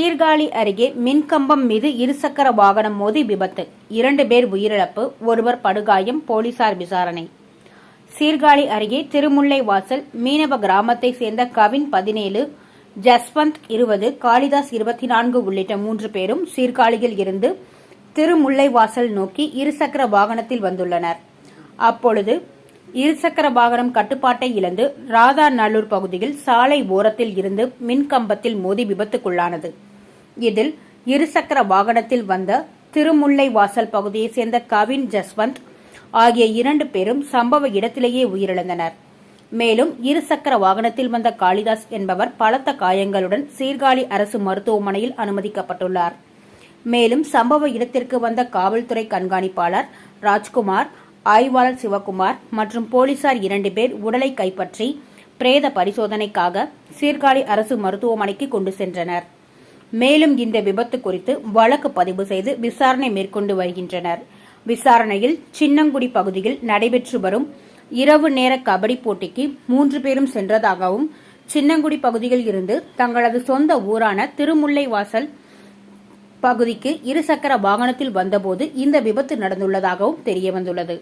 சீர்காழி அருகே மின்கம்பம் மீது இருசக்கர வாகனம் மோதி விபத்து. இரண்டு பேர் உயிரிழப்பு ஒருவர் படுகாயம் போலீசார் விசாரணை. சீர்காழி அருகே திருமுல்லை வாசல் மீனவ கிராமத்தை சேர்ந்த கவின் பதினேழு ஜஸ்வந்த் இருபது காளிதாஸ் இருபத்தி நான்கு உள்ளிட்ட மூன்று பேரும் சீர்காழியில் இருந்து திருமுல்லை வாசல் நோக்கி இருசக்கர வாகனத்தில் வந்துள்ளனர். அப்பொழுது இருசக்கர வாகனம் கட்டுப்பாட்டை இழந்து ராதா நல்லூர் பகுதியில் சாலை ஓரத்தில் இருந்து மின்கம்பத்தில் மோதி விபத்துக்குள்ளானது. இதில் இருசக்கர வாகனத்தில் வந்த திருமுல்லை வாசல் பகுதியைச் சேர்ந்த கவின் ஜஸ்வந்த் ஆகிய இரண்டு பேரும் சம்பவ இடத்திலேயே உயிரிழந்தனர். மேலும் இருசக்கர வாகனத்தில் வந்த காளிதாஸ் என்பவர் பலத்த காயங்களுடன் சீர்காழி அரசு மருத்துவமனையில் அனுமதிக்கப்பட்டுள்ளார். மேலும் சம்பவ இடத்திற்கு வந்த காவல்துறை கண்காணிப்பாளர் ராஜ்குமார் ஆய்வாளர் சிவகுமார் மற்றும் போலீசார் இரண்டு பேர் உடலை கைப்பற்றி பிரேத பரிசோதனைக்காக சீர்காழி அரசு மருத்துவமனைக்கு கொண்டு சென்றனர். மேலும் இந்த விபத்து குறித்து வழக்கு பதிவு செய்து விசாரணை மேற்கொண்டு வருகின்றனர். விசாரணையில் சின்னங்குடி பகுதியில் நடைபெற்று வரும் இரவு நேர கபடி போட்டிக்கு மூன்று பேரும் சென்றதாகவும் சின்னங்குடி பகுதியில் இருந்து தங்களது சொந்த ஊரான திருமுல்லைவாசல் பகுதிக்கு இருசக்கர வாகனத்தில் வந்தபோது இந்த விபத்து நடந்துள்ளதாகவும் தெரியவந்துள்ளது.